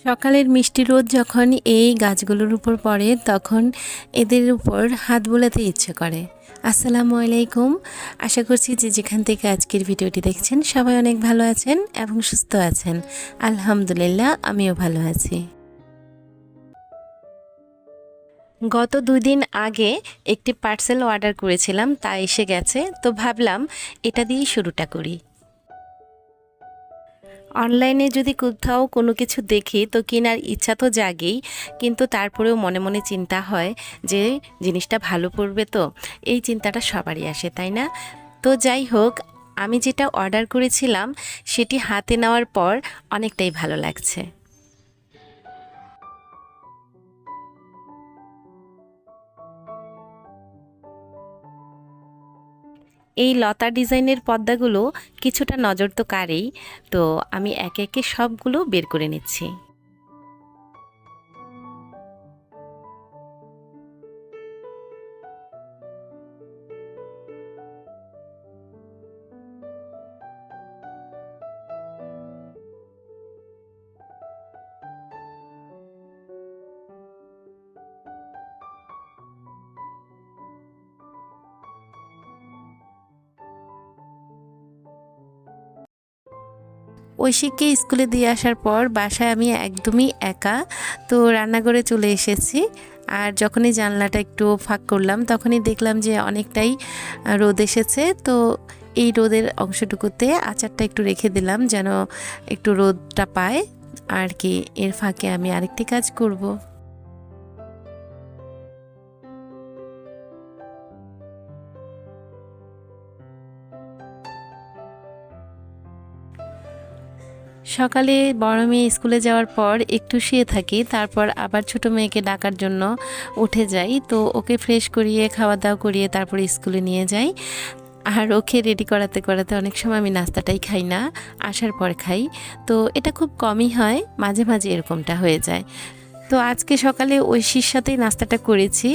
সকালের মিষ্টি রোদ যখন এই গাছগুলোর উপর পড়ে, তখন এদের উপর হাত বোলাতে ইচ্ছে করে। আসসালামু আলাইকুম। আশা করছি যে যেখান থেকে আজকের ভিডিওটি দেখছেন, সবাই অনেক ভালো আছেন এবং সুস্থ আছেন। আলহামদুলিল্লাহ, আমিও ভালো আছি। গত দুই দিন আগে একটি পার্সেল অর্ডার করেছিলাম, তা এসে গেছে। তো ভাবলাম, এটা দিয়েই শুরুটা করি। অনলাইনে যদি কোথাও কোনো কিছু দেখি, তো কেনার ইচ্ছা তো জাগেই, কিন্তু তারপরেও মনে মনে চিন্তা হয় যে জিনিসটা ভালো পড়বে তো। এই চিন্তাটা সবারই আসে, তাই না? তো যাই হোক, আমি যেটা অর্ডার করেছিলাম, সেটি হাতে নেওয়ার পর অনেকটাই ভালো লাগছে। এই লতা ডিজাইনের পর্দাগুলো কিছুটা নজর তো কারেই তো আমি একে একে সবগুলো বের করে নিচ্ছি। ঐশিককে স্কুলে দিয়ে আসার পর বাসায় আমি একদমই একা তো রান্নাঘরে চলে এসেছি। আর যখনই জানলাটা একটু ফাঁক করলাম, তখনই দেখলাম যে অনেকটাই রোদ এসেছে। তো এই রোদের অংশটুকুতে আচারটা একটু রেখে দিলাম যেন একটু রোদটা পায়। আর কি, এর ফাঁকে আমি আরেকটি কাজ করব। সকালে বড় মেয়ে স্কুলে যাওয়ার পর একটু শুয়ে থাকি, তারপর আবার ছোট মেয়েকে ডাকার জন্য উঠে যাই। তো ওকে ফ্রেশ করিয়ে খাওয়া দাওয়া করিয়ে তারপর স্কুলে নিয়ে যাই। আর ওকে রেডি করাতে করাতে অনেক সময় আমি নাস্তাটাই খাই না, আসার পর খাই। তো এটা খুব কমই হয়, মাঝে মাঝে এরকমটা হয়ে যায়। তো আজকে সকালে ঐশীর সাথেই নাস্তাটা করেছি,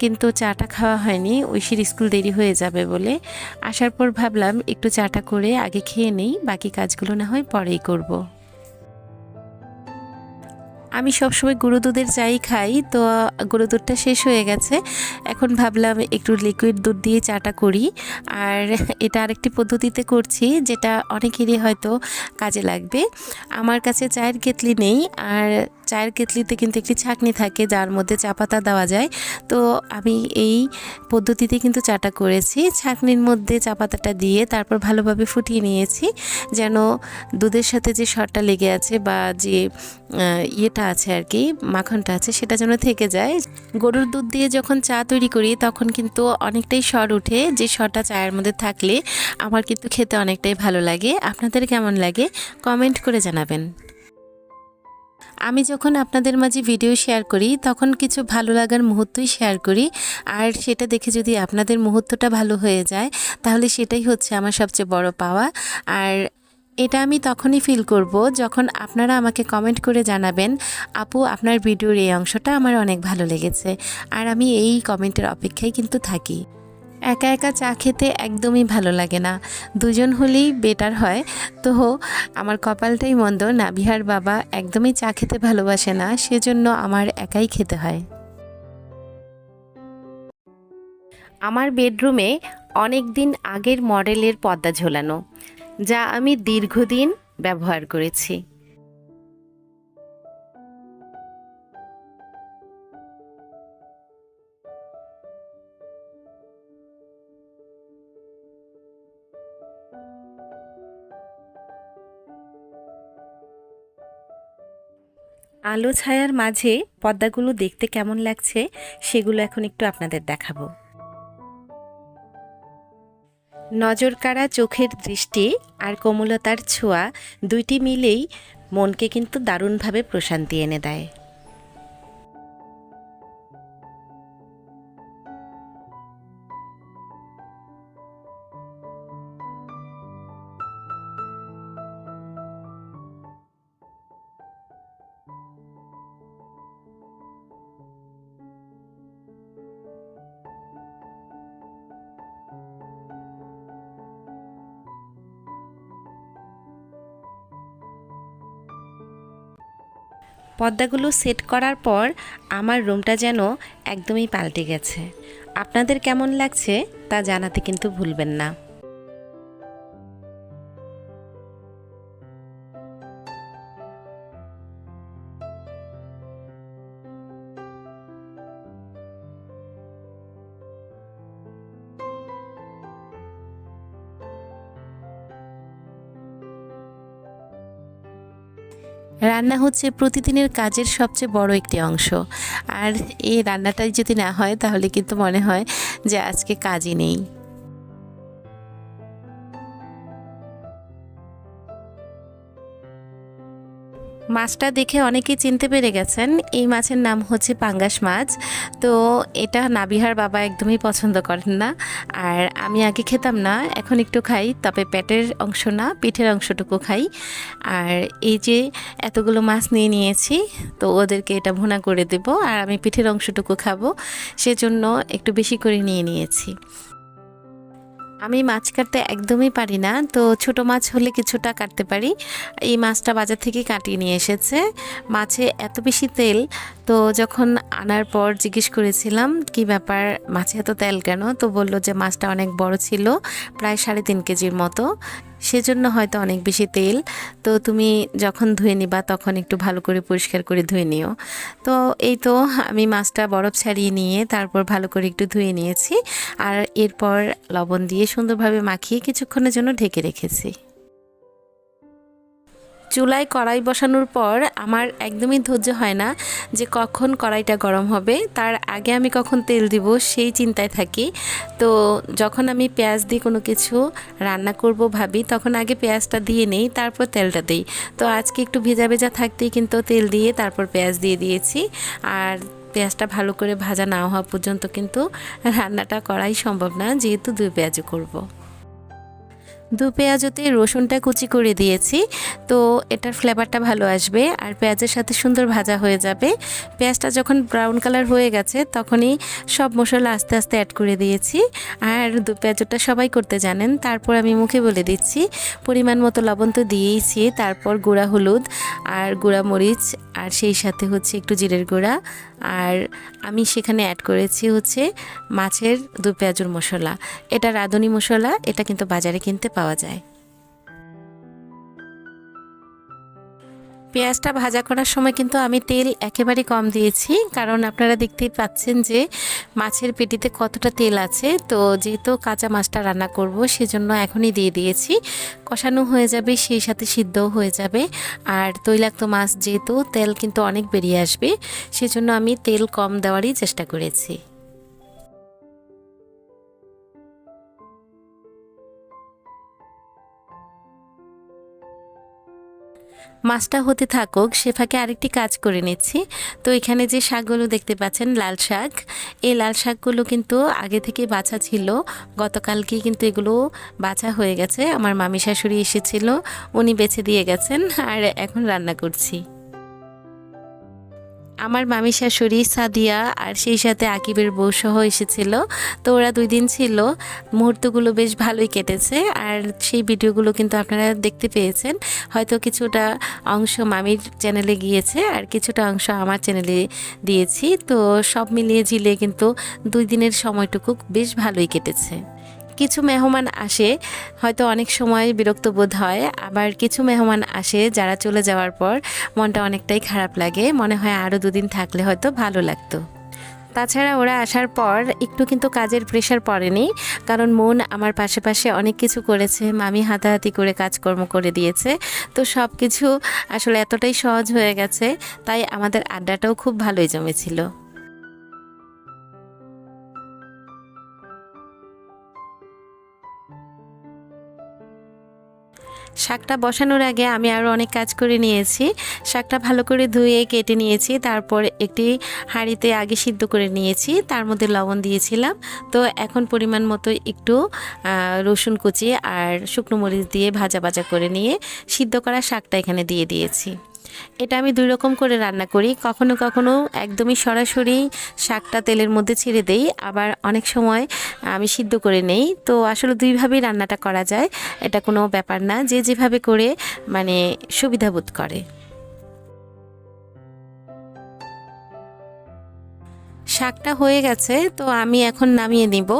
কিন্তু চাটা খাওয়া হয়নি। ঐশীর স্কুল দেরি হয়ে যাবে বলে। আসার পর ভাবলাম একটু চাটা করে আগে খেয়ে নেই, বাকি কাজগুলো না হয় পরেই করব। আমি সবসময় গুঁড়ো দুধের চাই খাই, তো গুঁড়ো দুধটা শেষ হয়ে গেছে। এখন ভাবলাম একটু লিকুইড দুধ দিয়ে চাটা করি। আর এটা আরেকটি পদ্ধতিতে করছি, যেটা অনেকেরই হয়তো কাজে লাগবে। আমার কাছে চায়ের কেতলি নেই, আর চায়ের কেতলিতে কিন্তু একটি ছাকনি থাকে, যার মধ্যে চা পাতা দেওয়া যায়। তো আমি এই পদ্ধতিতে কিন্তু চাটা করেছি। ছাকনির মধ্যে চা পাতাটা দিয়ে তারপর ভালোভাবে ফুটিয়ে নিয়েছি, যেন দুধের সাথে যে শরটা লেগে আছে বা যে ইয়েটা আছে আর কি, মাখনটা আছে, সেটা যেন থেকে যায়। গরুর দুধ দিয়ে যখন চা তৈরি করি, তখন কিন্তু অনেকটাই স্বর উঠে যে স্বরটা চায়ের মধ্যে থাকলে আমার কিন্তু খেতে অনেকটাই ভালো লাগে। আপনাদের কেমন লাগে? কমেন্ট করে জানাবেন। আমি যখন আপনাদের মাঝে ভিডিও শেয়ার করি, তখন কিছু ভালো লাগার মুহূর্তই শেয়ার করি। আর সেটা দেখে যদি আপনাদের মুহূর্তটা ভালো হয়ে যায়, তাহলে সেটাই হচ্ছে আমার সবচেয়ে বড় পাওয়া। আর এটা আমি তখনই ফিল করব যখন আপনারা আমাকে কমেন্ট করে জানাবেন, আপু, আপনার ভিডিওর এই অংশটা আমার অনেক ভালো লেগেছে। আর আমি এই কমেন্টের অপেক্ষায় কিন্তু থাকি। একা একা চা খেতে একদমই ভালো লাগে না। দুজন হলেই বেটার হয়। তো আমার কপালটাই মন্দ। নাবিহার বাবা একদমই চা খেতে ভালোবাসে না, সেজন্য আমার একাই খেতে হয়। আমার বেডরুমে অনেক দিন আগের মডেলের পর্দা ঝোলানো, যা আমি দীর্ঘদিন ব্যবহার করেছি। আলো ছায়ার মাঝে পদ্মাগুলো দেখতে কেমন লাগছে সেগুলো এখন একটু আপনাদের দেখাবো। নজরকাড়া চোখের দৃষ্টি আর কোমলতার ছোঁয়া দুইটি মিলেই মনকে কিন্তু দারুণভাবে প্রশান্তি এনে দেয়। পর্দাগুলো সেট করার পর আমার রুমটা যেন একদমই পাল্টে গেছে। আপনাদের কেমন লাগছে তা জানাতে কিন্তু ভুলবেন না। রান্না হচ্ছে প্রতিদিনের কাজের সবচেয়ে বড় একটি অংশ। আর এই রান্নাটাই যদি না হয়, তাহলে কিন্তু মনে হয় যে আজকে কাজই নেই। মাছটা দেখে অনেকেই চিনতে পেরে গেছেন, এই মাছের নাম হচ্ছে পাঙ্গাস মাছ। তো এটা নাবিহার বাবা একদমই পছন্দ করেন না। আর আমি আগে খেতাম না, এখন একটু খাই, তবে পেটের অংশ না, পিঠের অংশটুকু খাই। আর এই যে এতগুলো মাছ নিয়ে নিয়েছি, তো ওদেরকে এটা ভুনা করে দেব, আর আমি পিঠের অংশটুকু খাব। সেজন্য একটু বেশি করে নিয়ে নিয়েছি। আমি মাছ কাটতে একদমই পারি না। তো ছোট মাছ হলে কিছুটা কাটতে পারি। এই মাছটা বাজার থেকে কাটিয়ে নিয়ে এসেছে। মাছে এত বেশি তেল, তো যখন আনার পর জিজ্ঞেস করেছিলাম, কি ব্যাপার? মাছে এত তেল কেন? তো বলল যে, মাছটা অনেক বড় ছিল, প্রায় সাড়ে তিন কেজির মতো। সেজন্য হয়তো অনেক বেশি তেল। তো তুমি যখন ধুয়ে নিবা, তখন একটু ভালো করে পরিষ্কার করে ধুয়ে নিও। তো এই তো আমি মাছটা বরফ ছাড়িয়ে নিয়ে, তারপর ভালো করে একটু ধুয়ে নিয়েছি। আর এরপর লবণ দিয়ে সুন্দরভাবে মাখিয়ে কিছুক্ষণের জন্য ঢেকে রেখেছি। চুলায় কড়াই বসানোর পর আমার একদমই ধৈর্য হয় না যে কখন কড়াইটা গরম হবে। তার আগে আমি কখন তেল দিব সেই চিন্তায় থাকি। তো যখন আমি পেঁয়াজ দিয়ে কোনো কিছু রান্না করব ভাবি, তখন আগে পেঁয়াজটা দিয়ে নেই, তারপর তেলটা দিই। তো আজকে একটু ভেজা ভেজা থাকতেই কিন্তু তেল দিয়ে তারপর পেঁয়াজ দিয়ে দিয়েছি। আর পেঁয়াজটা ভালো করে ভাজা না হওয়া পর্যন্ত কিন্তু রান্নাটা করাই সম্ভব না, যেহেতু দুই পেঁয়াজও করব। দু পেঁয়াজতে রসুনটা কুচি করে দিয়েছি। তো এটার ফ্লেভারটা ভালো আসবে। আর পেঁয়াজের সাথে সুন্দর ভাজা হয়ে যাবে। পেঁয়াজটা যখন ব্রাউন কালার হয়ে গেছে, তখনই সব মশলা আস্তে আস্তে অ্যাড করে দিয়েছি। আর দু পেঁয়াজটা সবাই করতে জানেন। তারপর আমি মুখে বলে দিচ্ছি, পরিমাণ মতো লবণ তো দিয়েইছি। তারপর গুঁড়া হলুদ আর গুঁড়া মরিচ আর সেই সাথে হচ্ছে একটু জিরের গুঁড়া। আর আমি সেখানে অ্যাড করেছি হচ্ছে মাছের দু পেঁয়াজুর মশলা। এটা রাঁধুনি মশলা, এটা কিন্তু বাজারে কিনতে পাওয়া যায়। পেঁয়াজটা ভাজা করার সময় কিন্তু আমি তেল একেবারে কম দিয়েছি, কারণ আপনারা দেখতেই পাচ্ছেন যে মাছের পেটিতে কতটা তেল আছে। তো যেহেতু কাঁচা মাছটা রান্না করব, সেজন্য এখনই দিয়ে দিয়েছি। কষানো হয়ে যাবে, সেই সাথে সিদ্ধও হয়ে যাবে। আর তৈলাক্ত মাছ যেহেতু তেল কিন্তু অনেক বেরিয়ে আসবে, সেজন্য আমি তেল কম দেওয়ারই চেষ্টা করেছি। মাছটা হতে থাকুক সে ফাঁকে আরেকটি কাজ করে নিচ্ছি। তো এখানে যে শাকগুলো দেখতে পাচ্ছেন, লাল শাক, এই লাল শাকগুলো কিন্তু আগে থেকে বাছা ছিল। গতকালকেই কিন্তু এগুলো বাছা হয়ে গেছে। আমার মামি শাশুড়ি এসেছিল, উনি বেছে দিয়ে গেছেন, আর এখন রান্না করছি। আমার মামি শাশুড়ি সাদিয়া আর সেই সাথে আকিবের বউ সহ এসেছিল। তো ওরা দুই দিন ছিল। মুহূর্তগুলো বেশ ভালোই কেটেছে আর সেই ভিডিওগুলো কিন্তু আপনারা দেখতে পেয়েছেন। হয়তো কিছুটা অংশ মামির চ্যানেলে গিয়েছে আর কিছুটা অংশ আমার চ্যানেলে দিয়েছি। তো সব মিলিয়ে ঝিলে কিন্তু দুই দিনের সময়টুকু বেশ ভালোই কেটেছে। কিছু মেহমান আসে, হয়তো অনেক সময় বিরক্ত বোধ হয়, আবার কিছু মেহমান আসে যারা চলে যাওয়ার পর মনটা অনেকটাই খারাপ লাগে, মনে হয় আরও দুদিন থাকলে হয়তো ভালো লাগতো। তাছাড়া ওরা আসার পর একটু কিন্তু কাজের প্রেশার পড়েনি, কারণ মন আমার পাশে পাশে অনেক কিছু করেছে, মামি হাতাহাতি করে কাজকর্ম করে দিয়েছে, তো সব কিছু আসলে এতটাই সহজ হয়ে গেছে, তাই আমাদের আড্ডাটাও খুব ভালোই জমেছিল। শাকটা বসানোর আগে আমি আরও অনেক কাজ করে নিয়েছি। শাকটা ভালো করে ধুয়ে কেটে নিয়েছি, তারপর একটি হাঁড়িতে আগে সিদ্ধ করে নিয়েছি, তার মধ্যে লবণ দিয়েছিলাম। তো এখন পরিমাণ মতো একটু রসুন কুচি আর শুকনো মরিচ দিয়ে ভাজা ভাজা করে নিয়ে সিদ্ধ করা শাকটা এখানে দিয়ে দিয়েছি। এটা আমি দুই রকম করে রান্না করি। কখনো কখনো একদমই সরাসরি শাকটা তেলের মধ্যে ছেড়ে দেই, আবার অনেক সময় আমি সিদ্ধ করে নেই। তো আসলে দুইভাবেই রান্নাটা করা যায়, এটা কোনো ব্যাপার না। যে যেভাবে করে মানে সুবিধা বোধ করে। শাকটা হয়ে গেছে, তো আমি এখন নামিয়ে নিব।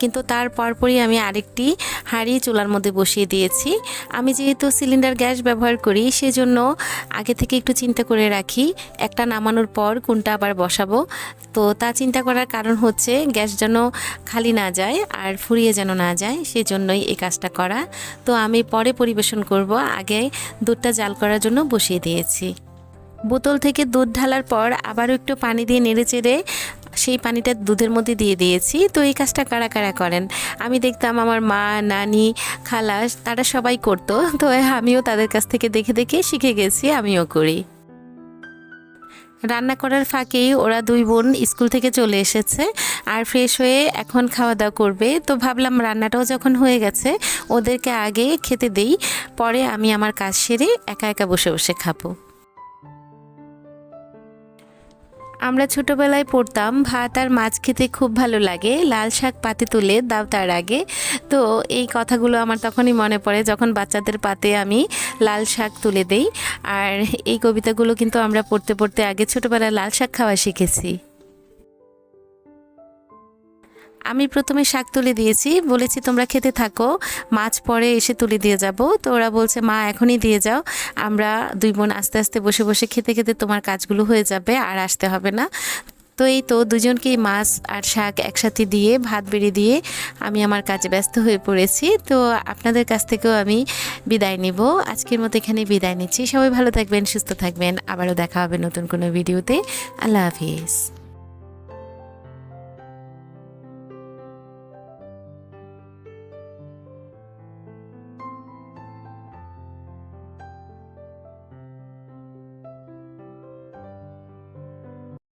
কিন্তু তার পরপরই আমি আরেকটি হাঁড়ি চুলার মধ্যে বসিয়ে দিয়েছি। আমি যেহেতু সিলিন্ডার গ্যাস ব্যবহার করি, সেজন্য আগে থেকে একটু চিন্তা করে রাখি, একটা নামানোর পর কোনটা আবার বসাবো। তো তা চিন্তা করার কারণ হচ্ছে গ্যাস যেন খালি না যায় আর ফুরিয়ে যেন না যায়, সেজন্যই এই কাজটা করা। তো আমি পরে পরিবেশন করব, আগে দুধটা জাল করার জন্য বসিয়ে দিয়েছি। বোতল থেকে দুধ ঢালার পর আবারও একটু পানি দিয়ে নেড়ে চেড়ে সেই পানিটা দুধের মধ্যে দিয়ে দিয়েছি। তো এই কাজটা কারা কারা করেন? আমি দেখতাম আমার মা, নানি খালা তারা সবাই করতো। তো আমিও তাদের কাছ থেকে দেখে দেখে শিখে গেছি, আমিও করি। রান্না করার ফাঁকেই ওরা দুই বোন স্কুল থেকে চলে এসেছে আর ফ্রেশ হয়ে এখন খাওয়া দাওয়া করবে। তো ভাবলাম রান্নাটাও যখন হয়ে গেছে, ওদেরকে আগে খেতে দেই, পরে আমি আমার কাজ সেরে একা একা বসে বসে খাব। আমরা ছোটবেলায় পড়তাম, ভাত আর মাছ খেতে খুব ভালো লাগে। লাল শাক পাতে তুলে দাও তার আগে। তো এই কথাগুলো আমার তখনই মনে পড়ে যখন বাচ্চাদের পাতে আমি লাল শাক তুলে দেই। আর এই কবিতাগুলো কিন্তু আমরা পড়তে পড়তে আগে ছোটবেলায় লাল শাক খাওয়া শিখেছি। আমি প্রথমে শাক তুলে দিয়েছি, বলেছি তোমরা খেতে থাকো, মাছ পরে এসে তুলে দিয়ে যাব। তো ওরা বলছে, মা, এখনই দিয়ে যাও। আমরা দুই বোন আস্তে আস্তে বসে বসে খেতে খেতে তোমার কাজগুলো হয়ে যাবে, আর আসতে হবে না। তো এই তো দুজনকেই মাছ আর শাক একসাথে দিয়ে, ভাত বেড়ে দিয়ে আমি আমার কাজে ব্যস্ত হয়ে পড়েছি। তো আপনাদের কাছ থেকেও আমি বিদায় নিব। আজকের মতো এখানে বিদায় নিচ্ছি। সবাই ভালো থাকবেন, সুস্থ থাকবেন। আবারও দেখা হবে নতুন কোনো ভিডিওতে। আল্লাহ হাফিজ।